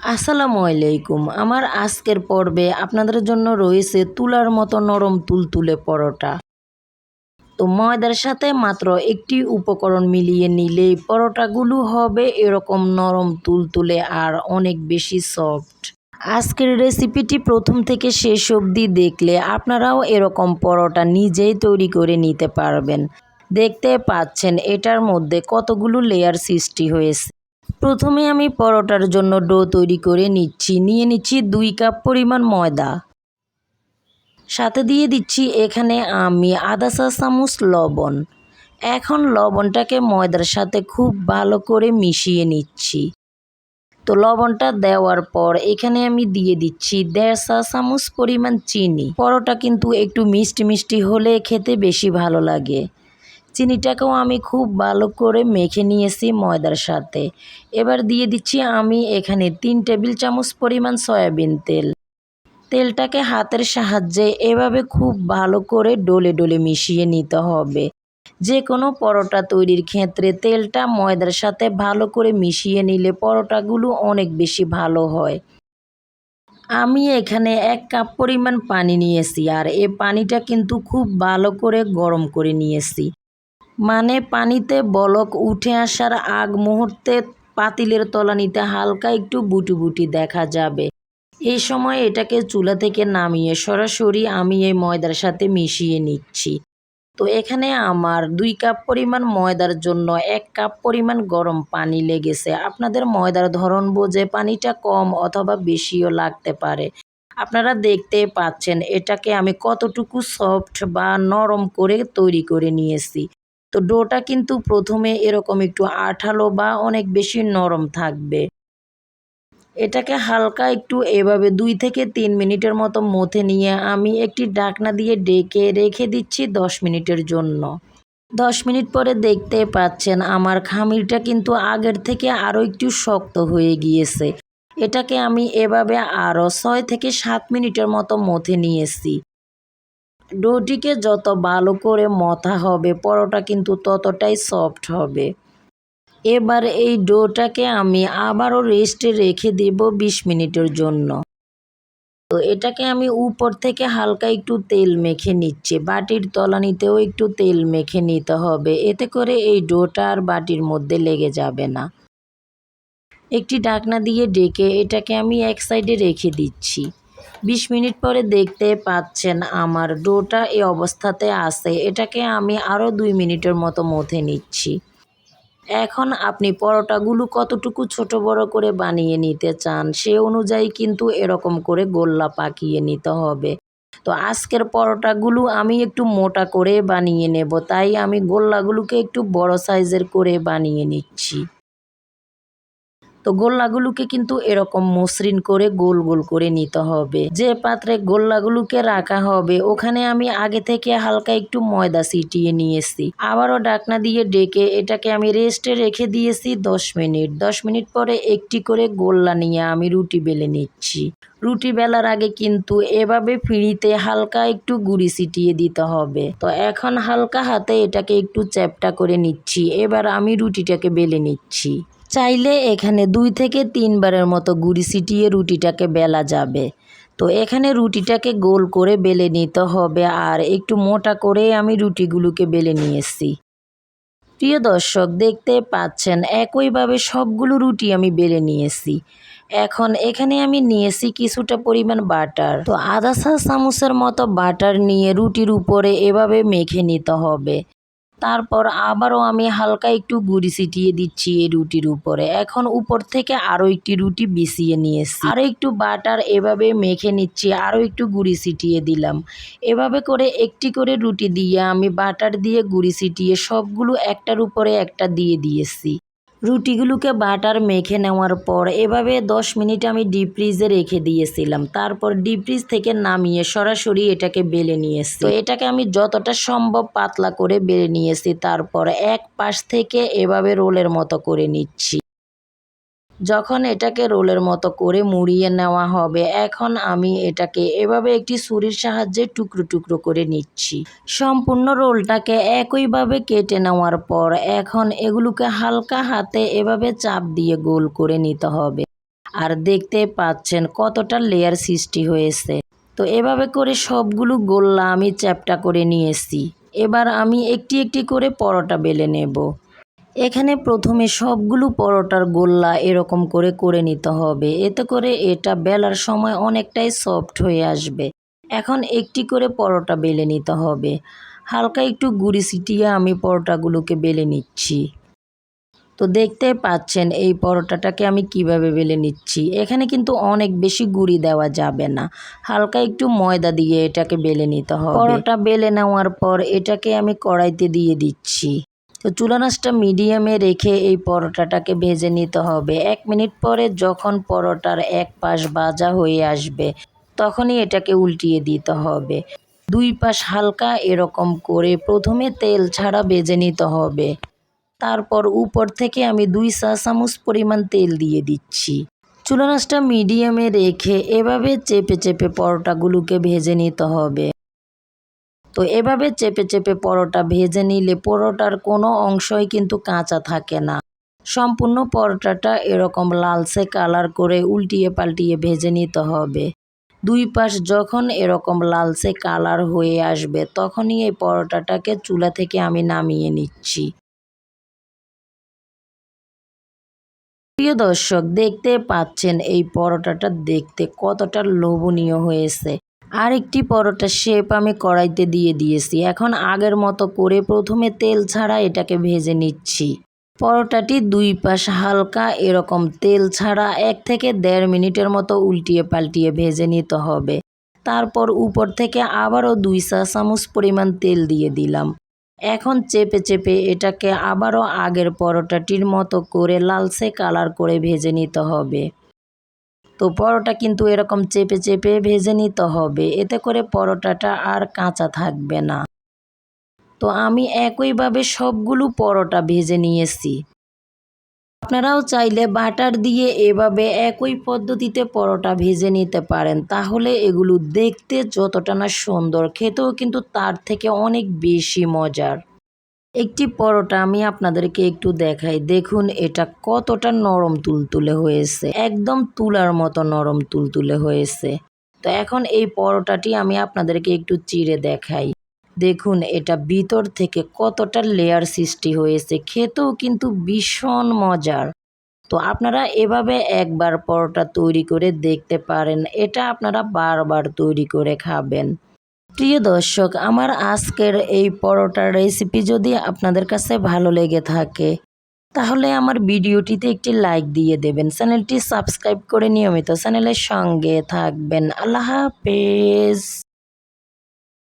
আসসালামু আলাইকুম। আমার আজকের পর্বে আপনাদের জন্য রয়েছে তুলার মতো নরম তুলতুলে পরোটা। তো ময়দার সাথে মাত্র একটি উপকরণ মিলিয়ে নিলেই পরোটাগুলো হবে এরকম নরম তুলতুলে আর অনেক বেশি সফট। আজকের রেসিপিটি প্রথম থেকে শেষ অবধি দেখলে আপনারাও এরকম পরোটা নিজেই তৈরি করে নিতে পারবেন। দেখতে পাচ্ছেন এটার মধ্যে কতগুলো লেয়ার সৃষ্টি হয়েছে। প্রথমে আমি পরোটার জন্য ডো তৈরি করে নিচ্ছি। নিয়ে নিচ্ছি দুই কাপ পরিমাণ ময়দা। সাথে দিয়ে দিচ্ছি এখানে আমি আধা চা চামচ লবণ। এখন লবণটাকে ময়দার সাথে খুব ভালো করে মিশিয়ে নিচ্ছি। তো লবণটা দেওয়ার পর এখানে আমি দিয়ে দিচ্ছি দেড় চা চামচ পরিমাণ চিনি। পরোটা কিন্তু একটু মিষ্টি মিষ্টি হলে খেতে বেশি ভালো লাগে। চিনিটাকেও আমি খুব ভালো করে মেখে নিয়েছি ময়দার সাথে। এবার দিয়ে দিচ্ছি আমি এখানে তিন টেবিল চামচ পরিমাণ সয়াবিন তেল। তেলটাকে হাতের সাহায্যে এভাবে খুব ভালো করে ডলে ডলে মিশিয়ে নিতে হবে। যে কোনো পরোটা তৈরির ক্ষেত্রে তেলটা ময়দার সাথে ভালো করে মিশিয়ে নিলে পরোটাগুলো অনেক বেশি ভালো হয়। আমি এখানে এক কাপ পরিমাণ পানি নিয়েছি আর এ পানিটা কিন্তু খুব ভালো করে গরম করে নিয়েছি। মানে পানিতে বলক উঠে আসার আগ মুহূর্তে পাতিলের তলানিতে হালকা একটু বুটি বুটি দেখা যাবে। এই সময় এটাকে চুলা থেকে নামিয়ে সরাসরি আমি এই ময়দার সাথে মিশিয়ে নিচ্ছি। তো এখানে আমার দুই কাপ পরিমাণ ময়দার জন্য এক কাপ পরিমাণ গরম পানি লেগেছে। আপনাদের ময়দার ধরন বোঝে পানিটা কম অথবা বেশিও লাগতে পারে। আপনারা দেখতে পাচ্ছেন এটাকে আমি কতটুকু সফট বা নরম করে তৈরি করে নিয়েছি। তো ডোটা কিন্তু প্রথমে এরকম একটু আঠালো বা অনেক বেশি নরম থাকবে। এটাকে হালকা একটু এভাবে দুই থেকে তিন মিনিটের মতো মথে নিয়ে আমি একটি ডাকনা দিয়ে ডেকে রেখে দিচ্ছি দশ মিনিটের জন্য। দশ মিনিট পরে দেখতে পাচ্ছেন আমার খামিরটা কিন্তু আগের থেকে আরও একটু শক্ত হয়ে গিয়েছে। এটাকে আমি এভাবে আরও ছয় থেকে সাত মিনিটের মতো মথে নিয়েছি। ডোটিকে যত ভালো করে মথা হবে, পরোটা কিন্তু ততটাই সফট হবে। এবার এই ডোটাকে আমি আবারও রেস্টে রেখে দেব বিশ মিনিটের জন্য। তো এটাকে আমি উপর থেকে হালকা একটু তেল মেখে নিচ্ছি। বাটির তলানিতেও একটু তেল মেখে নিতে হবে। এতে করে এই ডোটা আর বাটির মধ্যে লেগে যাবে না। একটি ঢাকনা দিয়ে ডেকে এটাকে আমি এক সাইডে রেখে দিচ্ছি। বিশ মিনিট পরে দেখতে পাচ্ছেন আমার ডোটা এই অবস্থাতে আছে। এটাকে আমি আরও দুই মিনিটের মতো মথে নিচ্ছি। এখন আপনি পরোটাগুলো কতটুকু ছোট বড় করে বানিয়ে নিতে চান সে অনুযায়ী কিন্তু এরকম করে গোল্লা পাকিয়ে নিতে হবে। তো আজকের পরোটাগুলো আমি একটু মোটা করে বানিয়ে নেব, তাই আমি গোল্লাগুলোকে একটু বড় সাইজের করে বানিয়ে নিচ্ছি। তো গোল্লাগুলোকে কিন্তু এরকম মসৃণ করে গোল গোল করে নিতে হবে। যে পাত্রে গোল্লাগুলোকে রাখা হবে, ওখানে আমি আগে থেকে হালকা একটু ময়দা ছিটিয়ে নিয়েছি। আবারও ডাকনা দিয়ে ডেকে এটাকে আমি রেস্টে রেখে দিয়েছি দশ মিনিট। দশ মিনিট পরে একটি করে গোল্লা নিয়ে আমি রুটি বেলে নিচ্ছি। রুটি বেলার আগে কিন্তু এভাবে ফিরিতে হালকা একটু গুড়ি ছিটিয়ে দিতে হবে। তো এখন হালকা হাতে এটাকে একটু চ্যাপটা করে নিচ্ছি। এবার আমি রুটিটাকে বেলে নিচ্ছি। চাইলে এখানে দুই থেকে তিনবারের মতো গুড়ি ছিটিয়ে রুটিটাকে বেলা যাবে। তো এখানে রুটিটাকে গোল করে বেলে নিতে হবে আর একটু মোটা করে আমি রুটিগুলোকে বেলে নিয়েছি। প্রিয় দর্শক, দেখতে পাচ্ছেন একইভাবে সবগুলো রুটি আমি বেলে নিয়েছি। এখন এখানে আমি নিয়েছি কিছুটা পরিমাণ বাটার। তো আধা চা চামচের মতো বাটার নিয়ে রুটির উপরে এভাবে মেখে নিতে হবে। তারপর আবারও আমি হালকা একটু গুড়ি ছিটিয়ে দিচ্ছি এই রুটির উপরে। এখন উপর থেকে আরও একটি রুটি বিছিয়ে নিয়েছি আরও একটু বাটার এভাবে মেখে নিচ্ছি, আরও একটু গুড়ি ছিটিয়ে দিলাম। এভাবে করে একটি করে রুটি দিয়ে আমি বাটার দিয়ে গুড়ি ছিটিয়ে সবগুলো একটার উপরে একটা দিয়ে দিয়েছি। রুটিগুলোকে বাটার মেখে নেওয়ার পর এভাবে দশ মিনিট আমি ডিপ ফ্রিজে রেখে দিয়েছিলাম। তারপর ডিপ ফ্রিজ থেকে নামিয়ে সরাসরি এটাকে বেলে নিয়েছি। তো এটাকে আমি যতটা সম্ভব পাতলা করে বেলে নিয়েছি, তারপর এক পাশ থেকে এভাবে রোলের মতো করে নিচ্ছি। যখন এটাকে রোলের মতো করে মুড়িয়ে নেওয়া হবে, এখন আমি এটাকে এভাবে একটি ছুরির সাহায্যে টুকরো টুকরো করে নিচ্ছি। সম্পূর্ণ রোলটাকে একইভাবে কেটে নেওয়ার পর এখন এগুলোকে হালকা হাতে এভাবে চাপ দিয়ে গোল করে নিতে হবে। আর দেখতে পাচ্ছেন কতটা লেয়ার সৃষ্টি হয়েছে। তো এভাবে করে সবগুলো গোল্লা আমি চ্যাপটা করে নিয়েছি। এবার আমি একটি একটি করে পরোটা বেলে নেব। এখানে প্রথমে সবগুলো পরোটার গোল্লা এরকম করে করে নিতে হবে। এতে করে এটা বেলার সময় অনেকটাই সফট হয়ে আসবে। এখন একটি করে পরোটা বেলে নিতে হবে। হালকা একটু গুড়ি ছিটিয়ে আমি পরোটাগুলোকে বেলে নিচ্ছি। তো দেখতে পাচ্ছেন এই পরোটাটাকে আমি কীভাবে বেলে নিচ্ছি। এখানে কিন্তু অনেক বেশি গুড়ি দেওয়া যাবে না। হালকা একটু ময়দা দিয়ে এটাকে বেলে নিতে হবে। পরোটা বেলে নেওয়ার পর এটাকে আমি কড়াইতে দিয়ে দিচ্ছি। তো চুলানাসটা মিডিয়ামে রেখে এই পরোটাটাকে ভেজে নিতে হবে। এক মিনিট পরে যখন পরোটার এক পাশ ভাজা হয়ে আসবে, তখনই এটাকে উল্টিয়ে দিতে হবে। দুই পাশ হালকা এরকম করে প্রথমে তেল ছাড়া ভেজে নিতে হবে। তারপর উপর থেকে আমি দুই চা চামচ পরিমাণ তেল দিয়ে দিচ্ছি। চুলানাসটা মিডিয়ামে রেখে এভাবে চেপে চেপে পরোটাগুলোকে ভেজে নিতে হবে। তো এভাবে চেপে চেপে পরোটা ভেজে নিলে পরোটার কোনো অংশই কিন্তু কাঁচা থাকে না। সম্পূর্ণ পরোটাটা এরকম লালচে কালার করে উল্টিয়ে পাল্টিয়ে ভেজে নিতে হবে। দুই পাশ যখন এরকম লালচে কালার হয়ে আসবে, তখনই এই পরোটাটাকে চুলা থেকে আমি নামিয়ে নিচ্ছি। প্রিয় দর্শক, দেখতে পাচ্ছেন এই পরোটাটা দেখতে কতটা লোভনীয় হয়েছে। আর একটি পরোটা শেপ আমি কড়াইতে দিয়ে দিয়েছি। এখন আগের মতো করে প্রথমে তেল ছাড়া এটাকে ভেজে নিচ্ছি। পরোটাটি দুই পাশ হালকা এরকম তেল ছাড়া এক থেকে দেড় মিনিটের মতো উল্টিয়ে পাল্টিয়ে ভেজে নিতে হবে। তারপর উপর থেকে আবারও দুই চা চামচ পরিমাণ তেল দিয়ে দিলাম। এখন চেপে চেপে এটাকে আবারও আগের পরোটাটির মতো করে লালচে কালার করে ভেজে নিতে হবে। তো পরোটা কিন্তু এরকম চেপে চেপে ভেজে নিতে হবে। এতে করে পরোটাটা আর কাঁচা থাকবে না। তো আমি একইভাবে সবগুলো পরোটা ভেজে নিয়েছি। আপনারাও চাইলে বাটার দিয়ে এভাবে একই পদ্ধতিতে পরোটা ভেজে নিতে পারেন। তাহলে এগুলো দেখতে যতটা না সুন্দর, খেতেও কিন্তু তার থেকে অনেক বেশি মজার। একটি পরোটা আমি আপনাদেরকে একটু দেখাই। দেখুন, এটা কতটা নরম তুলতুলে হয়েছে। একদম তুলার মতো নরম তুলতুলে হয়েছে। তো এখন এই পরোটাটি আমি আপনাদেরকে একটু চিড়ে দেখাই। দেখুন, এটা ভিতর থেকে কতটা লেয়ার সৃষ্টি হয়েছে। খেতেও কিন্তু ভীষণ মজার। তো আপনারা এভাবে একবার পরোটা তৈরি করে দেখতে পারেন। এটা আপনারা বারবার তৈরি করে খাবেন। প্রিয় দর্শক, আমার আজকের এই পরোটার রেসিপি যদি আপনাদের কাছে ভালো লেগে থাকে, তাহলে আমার ভিডিওটিতে একটি লাইক দিয়ে দেবেন। চ্যানেলটি সাবস্ক্রাইব করে নিয়মিত চ্যানেলের সঙ্গে থাকবেন। আল্লাহ হাফেজ।